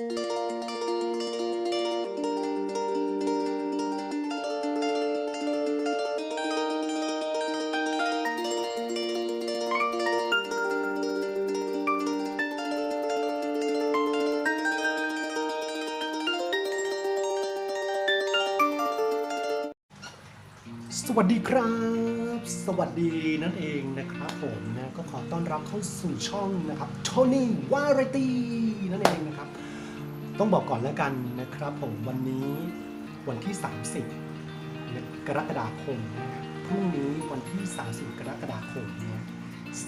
สวัสดีครับ สวัสดีนั่นเองนะครับผมนะก็ขอต้อนรับเข้าสู่ช่องนะครับโทนี่วาไรตี้นั่นเองนะครับ ต้องบอกก่อนแล้วกันนะครับผมวันนี้วันที่ 30 กรกฎาคมนะพรุ่งนี้วันที่ 30 กรกฎาคมเนี่ย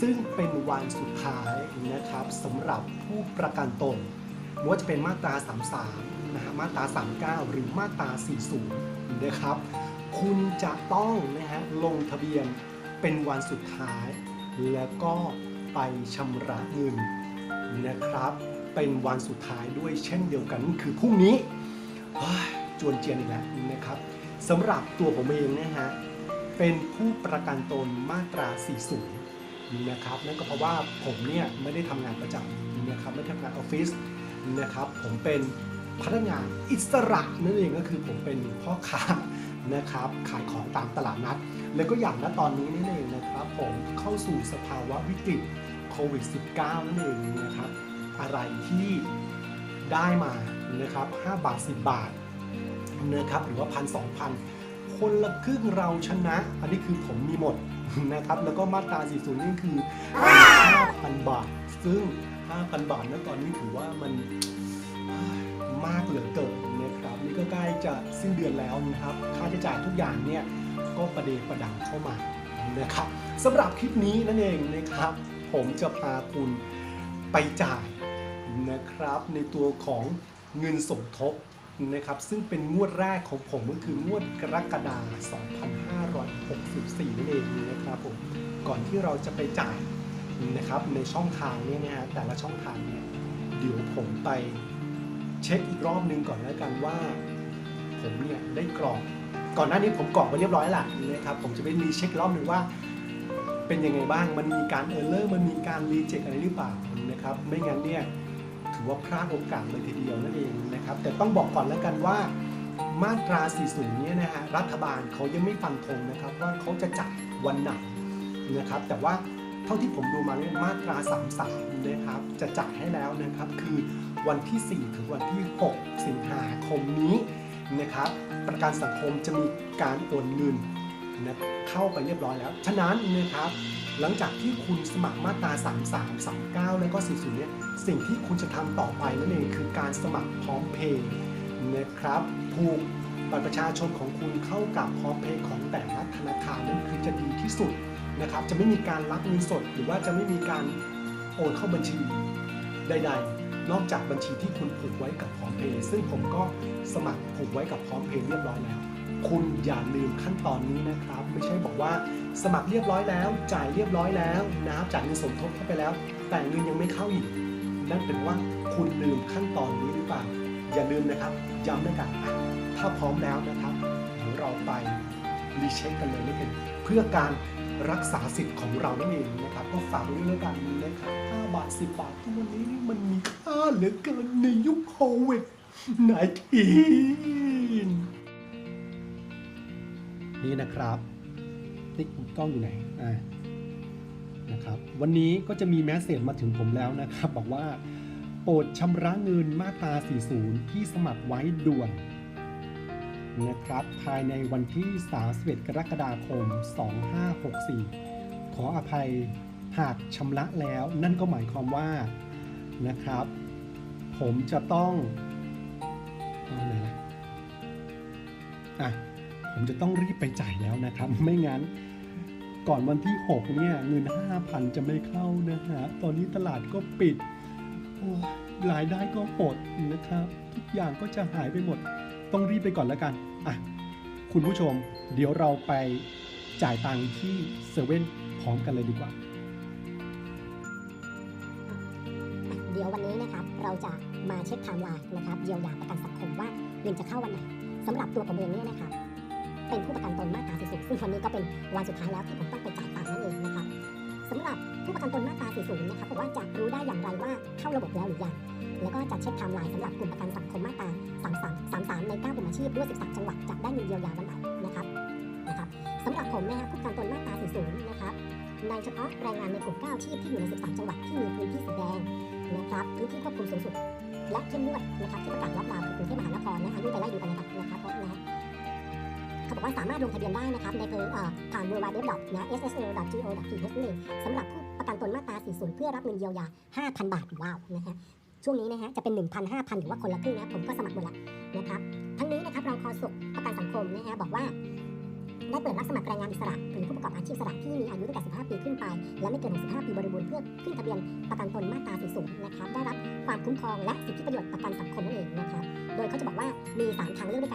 ซึ่งเป็นวันสุดท้ายนะครับสำหรับผู้ประกันตนไม่ว่าจะเป็นมาตรา 33 นะฮะมาตรา 39 หรือมาตรา 40 นะครับ คุณจะต้องนะฮะลงทะเบียนเป็นวันสุดท้าย แล้วก็ไปชำระเงินนะครับ เป็นวันสุดท้ายด้วยเช่นเดียวกันนั่นคือพรุ่งนี้จวนเจียนอีกแล้วนะครับสำหรับตัวผมเองนะฮะเป็นผู้ประกันตนมาตรา 40 นะครับนั่นก็เพราะว่าผมเนี่ยไม่ได้ทำงานประจำนะครับไม่ทำงานออฟฟิศนะครับผมเป็นพนักงานอิสระนั่นเองก็คือผมเป็นพ่อค้านะครับขายของตามตลาดนัด แล้วก็อย่างณตอนนี้นี่นเองนะครับผมเข้าสู่สภาวะวิกฤตโควิด -19 นั่นเองนะครับ อะไรที่ได้มานะครับ5บาท 10 บาทนะครับหรือว่าพันสองพันคนละครึ่งเราชนะ อันนี้คือผมมีหมดนะครับ แล้วก็มาตรา 40 นี่คือ 5,000 บาท ซึ่ง 5,000 บาทณตอนนี้ถือว่ามันมากเหลือเกินนะครับ นี่ก็ใกล้จะสิ้นเดือนแล้วนะครับ ค่าใช้จ่ายทุกอย่างเนี่ย ก็ประเดประดังเข้ามานะครับสำหรับคลิปนี้นั่นเองนะครับ ผมจะพาคุณไปจ่าย นะครับ ในตัวของเงินสมทบนะครับ ซึ่งเป็นงวดแรกของผมก็คืองวดกรกฎาคม 2564 นั่นเองนะครับผม ก่อนที่เราจะไปจ่ายนะครับในช่องทางเนี้นะฮะแต่ละช่องทางเนี่ยเดี๋ยวผมไปเช็คอีกรอบนึงก่อนแล้วกันว่า ผมเนี่ยได้กรอกก่อนหน้านี้ผมกรอกไปเรียบร้อยแล้วนะครับผมจะไปรีเช็ครอบหนึ่งว่า เป็นยังไงบ้างมันมีการเออร์เลอร์มันมีการรีเจ็คอะไรหรือเปล่านะครับ ไม่งั้นเนี่ย ถือว่าพลาดโอกาสเลยทีเดียวนั่นเองนะครับ แต่ต้องบอกก่อนแล้วกันว่ามาตรา 40เนี่ยนะฮะรัฐบาลเขายังไม่ฟันธงนะครับว่าเขาจะจ่ายวันไหนนะครับ แต่ว่าเท่าที่ผมดูมาเนี่ยมาตรา 33 นะครับ จะจ่ายให้แล้วนะครับ คือวันที่ 4 ถึงวันที่ 6 สิงหาคมนี้นะครับ ประกันสังคมจะมีการโอนเงินนะเข้าไปเรียบร้อยแล้ว ฉะนั้นนะครับ หลังจากที่คุณสมัครมาตรา 33 39 แล้วก็ 40 เนี่ย สิ่งที่คุณจะทำต่อไปนั่นเองคือการสมัครพร้อมเพย์นะครับผูกบัตรประชาชนของคุณเข้ากับพร้อมเพย์ของแต่ละธนาคารนั่นคือจะดีที่สุดนะครับ จะไม่มีการรับเงินสด หรือว่าจะไม่มีการโอนเข้าบัญชีใด ๆ นอกจากบัญชีที่คุณผูกไว้กับพร้อมเพย์ซึ่งผมก็สมัครผูกไว้กับพร้อมเพย์เรียบร้อยแล้ว คุณอย่าลืมขั้นตอนนี้นะครับ ไม่ใช่บอกว่า สมัครเรียบร้อยแล้ว จ่ายเรียบร้อยแล้วนะครับจ่ายเงินสมทบเข้าไปแล้ว แต่เงินยังไม่เข้าอีก นั่นเป็นว่าคุณลืมขั้นตอนนี้หรือเปล่า อย่าลืมนะครับย้ำนะครับถ้าพร้อมแล้วนะครับเดี๋ยวเราไปรีเช็คกันเลยนี่เป็นเพื่อการรักษาสิทธิ์ของเรานั่นเองนะครับ ก็ฝากไว้ด้วยแล้วกันนะครับ5บาท 10 บาททุกวันนี้มันมีค่าเหลือเกินในยุคโควิด19นี่นะครับ นี่กกล้องอยู่ไหนอ่านะครับวันนี้ก็จะมีแมสเซจมาถึงผมแล้วนะครับ บอกว่า โปรดชำระเงินมาตรา 40 ที่สมัครไว้ด่วนนะครับภายในวันที่ 31 กรกฎาคม 2564 ขออภัยหากชำระแล้ว นั่นก็หมายความว่านะครับ ผมจะต้องอาไหนนะอะ ผมจะต้องรีบไปจ่ายแล้วนะครับ ไม่งั้นก่อนวันที่ 6 เนี่ยเงิน 5,000 จะไม่เข้านะฮะ ตอนนี้ตลาดก็ปิดรายได้ก็หดนะครับ ทุกอย่างก็จะหายไปหมด ต้องรีบไปก่อนแล้วกันอะคุณผู้ชม เดี๋ยวเราไปจ่ายตังค์ที่เซเว่นพร้อมกันเลยดีกว่า เดี๋ยววันนี้นะครับเราจะมาเช็คไทม์ไลน์นะครับเยียวยาประกันสังคมว่าเงินจะเข้าวันไหนสำหรับตัวผมเองเนี่ยนะครับ เป็นผู้ประกันตนมาตรา40ซึ่งวันนี้ก็เป็นวันสุดท้ายแล้วที่ผมต้องไปจ่ายตังค์นั่นเองนะครับสำหรับผู้ประกันตนมาตรา40นะครับผมว่าจะรู้ได้อย่างไรว่าเข้าระบบแล้วหรือยังแล้วก็จะเช็คไทม์ไลน์สำหรับกลุ่มประกันสังคมมาตรา33 33 ใน9กลุ่มอาชีพด้วย 13 จังหวัดจะได้เงินเยียวยาวันไหนนะครับนะครับสำหรับผมนะฮะผู้ประกันตนมาตรา40นะครับในเฉพาะแรงงานในกลุ่ม9อาชีพที่อยู่ใน 13 จังหวัดที่มีพื้นที่สีแดงนะครับพื้นที่ควบคุมสูงสุดและเข้มงวดนะครับที่ประกาศล็อกดาวน์คือกรุงเทพมหานครนะอันนี้ไปไล่ดูกันนะครับ บอกว่าสามารถลงทะเบียนได้นะครับในเพอ่อผ่าน w w w นะ sso.go.th นั่นเองสำหรับผู้ประกันตนมาตรา 40 เพื่อรับเงินเยียวยา 5,000 บาทว้าวนะฮะช่วงนี้นะฮะจะเป็น 1,000 5,000 หรือว่าคนละครึ่งนะผมก็สมัครหมดละนะครับทั้งนี้นะครับเราคอสุขประกันสังคมนะฮะบอกว่าได้เปิดรับสมัครแรงงานอิสระหรือผู้ประกอบอาชีพอิสระที่มีอายุตั้งแต่ 15 ปีขึ้นไป และไม่เกิน 65 ปีบริบูรณ์เพื่อขึ้นทะเบียนประกันตนมาตรา 40 นะครับได้รับความคุ้มครองและสิทธิประโยชน์ประกันสังคมนั่นเองนะครับโดยเขาจะบอกว่ามี3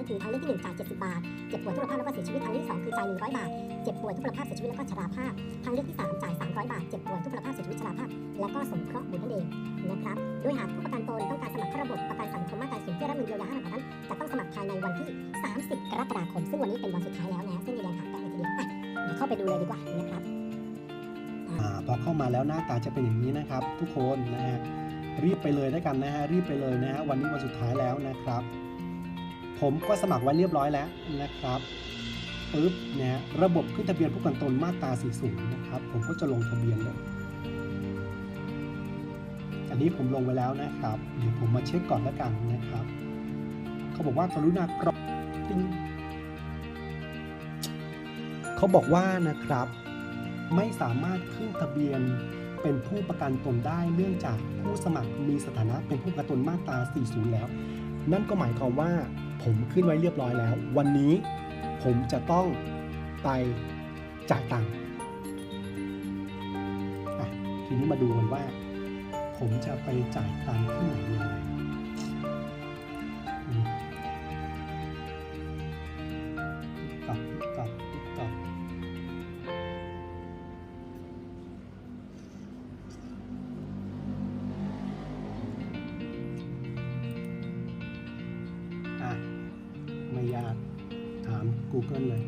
นก็คือทางเลือกที่1จ่าย70 บาท เจ็บป่วยทุพพลภาพแล้วก็เสียชีวิตทางเลือกที่2คือจ่าย100 บาท เจ็บป่วยทุพพลภาพเสียชีวิตแล้วก็ชราภาพ ทางเลือกที่ 3 จ่าย 300 บาท เจ็บป่วยทุพพลภาพเสียชีวิตชราภาพ และก็สงเคราะห์บุญนั่นเองนะครับ โดยหากผู้ประกันตนต้องการสมัครเข้าระบบประกันสังคมมาตราสูงเพื่อรับเงินเยียวยา5,000บาทนั้นจะต้องสมัครภายในวันที่ 30 กรกฎาคม ซึ่งวันนี้เป็นวันสุดท้ายแล้วนะซึ่งมีแรงขาดแปะเลยทีเดียวอะเดี๋ยวเข้าไปดูเลยดีกว่านะครับอ่าพอเข้ามาแล้วหน้าตาจะเป็นอย่างนี้นะครับ ทุกคนนะฮะรีบไปเลยด้วยกันนะฮะรีบไปเลยนะฮะวันนี้วันสุดท้ายแล้วนะครับ ผมก็สมัครไว้เรียบร้อยแล้วนะครับปึ๊บนะฮะระบบขึ้นทะเบียนผู้ประกันตนมาตรา40นะครับ ผมก็จะลงทะเบียนเลยอันนี้ผมลงไว้แล้วนะครับ เดี๋ยวผมมาเช็คก่อนแล้วกันนะครับ เขาบอกว่ากรุณากรอกติ๊งเขาบอกว่านะครับ ไม่สามารถขึ้นทะเบียนเป็นผู้ประกันตนได้เนื่องจากผู้สมัครมีสถานะเป็นผู้ประกันตนมาตรา40 แล้ว นั่นก็หมายความว่า ผมขึ้นไว้เรียบร้อยแล้ว วันนี้ผมจะต้องไปจ่ายตังค์ทีนี้มาดูกันว่า ผมจะไปจ่ายตังค์ที่ไหนยังไง ไม่ยากถาม Google เลย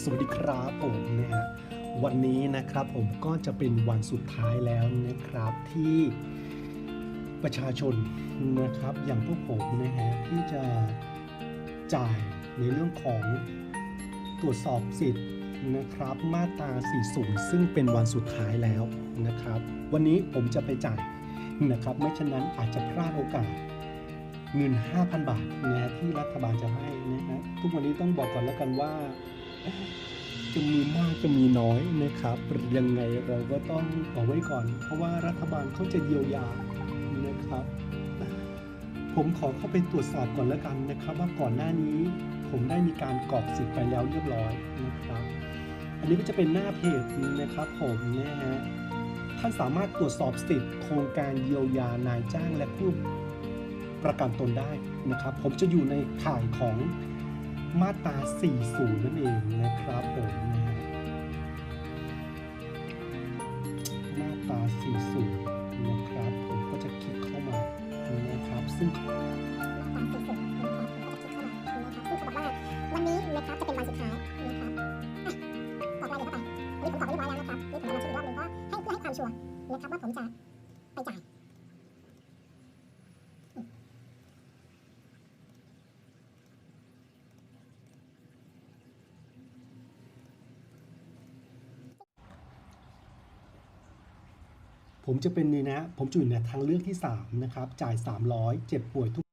สวัสดีครับผมนะฮะวันนี้นะครับผมก็จะเป็นวันสุดท้ายแล้วนะครับที่ประชาชนนะครับอย่างพวกผมนะฮะที่จะจ่ายในเรื่องของ ตรวจสอบสิทธิ์นะครับมาตรา 40 ซึ่งเป็นวันสุดท้ายแล้วนะครับ วันนี้ผมจะไปจ่ายนะครับไม่ฉะนั้นอาจจะพลาดโอกาสเงิน 5,000 บาทนะที่รัฐบาลจะให้นะฮะทุกวันนี้ต้องบอกก่อนแล้วกันว่า จะมีมากจะมีน้อยนะครับยังไงเราก็ต้องเอาไว้ก่อน เพราะว่ารัฐบาลเขาจะเยียวยานะครับ ผมขอเข้าไปตรวจสอบก่อนแล้วกันนะครับ ว่าก่อนหน้านี้ ผมได้มีการกรอกสิทธิ์ไปแล้วเรียบร้อยนะครับ อันนี้ก็จะเป็นหน้าเพจนะครับผมนะฮะท่านสามารถตรวจสอบสิทธิ์โครงการเยียวยานายจ้างและผู้ประกันตนได้นะครับ ผมจะอยู่ในข่ายของมาตรา 40 นั่นเองนะครับผมนะฮะมาตรา 40 นะครับ ผมก็จะคลิกเข้ามานะครับ ซึ่ง นะครับจะเป็นวันสุดท้ายนะครับอะกรอกรายละเอียดเข้าไปอันนี้ผมกรอกไปเรียบร้อยแล้วนะครับนี่ผมจะมาเช็คอีกรอบหนึงก็ให้เพื่อให้ความชัวร์นะครับว่าผมจะไปจ่ายผมจะเป็นนี่นะ ผมจะอยู่ในทางเลือกที่ 3 นะครับ จ่าย 300 เจ็บป่วยทุก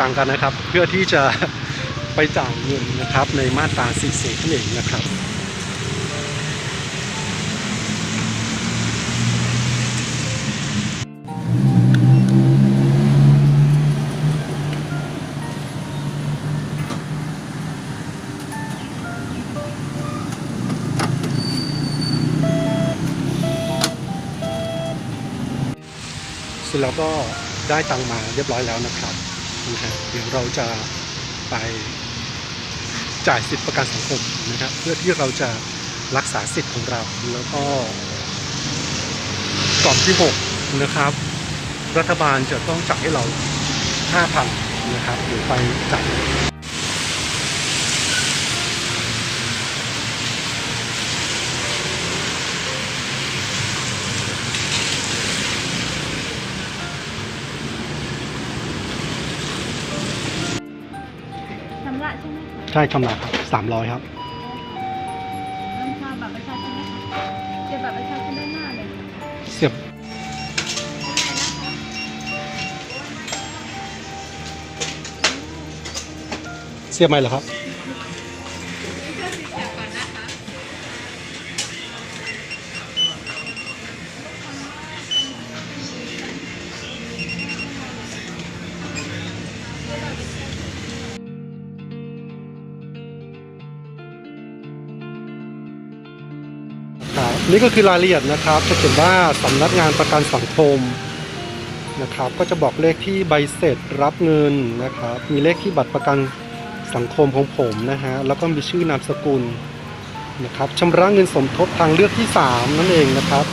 ต่างกันนะครับ เพื่อที่จะไปจ่ายเงินนะครับในมาตรา40นั่นเองนะครับเสร็จแล้วก็ได้ตังมาเรียบร้อยแล้วนะครับ นะฮะเดี๋ยวเราจะไปจ่ายสิทธิประกันสังคมนะครับ เพื่อที่เราจะรักษาสิทธิ์ของเรา แล้วก็กล่องที่ 6 นะครับ รัฐบาลจะต้องจ่ายให้เรา 5,000 นะครับเดี๋ยวไปจ่าย ใช่ไหมคำระครับ300ครับน้ำชาบัตรประชาชนนะคะเก็บบัตรประชาชนด้านหน้าเลย เสียบเสียบไหมเหรอครับ นี่ก็คือรายละเอียดนะครับ จะเขียนว่าสำนักงานประกันสังคมนะครับ ก็จะบอกเลขที่ใบเสร็จรับเงินนะครับ มีเลขที่บัตรประกันสังคมของผมนะฮะ แล้วก็มีชื่อนามสกุลนะครับชำระเงินสมทบทางเลือกที่ 3 นั่นเองนะครับ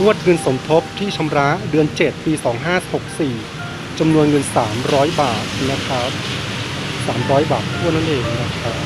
งวดเงินสมทบที่ชำระเดือน 7 ปี 2564จำนวนเงิน 300 บาทนะครับ 300 บาททั่วนั่นเองนะครับ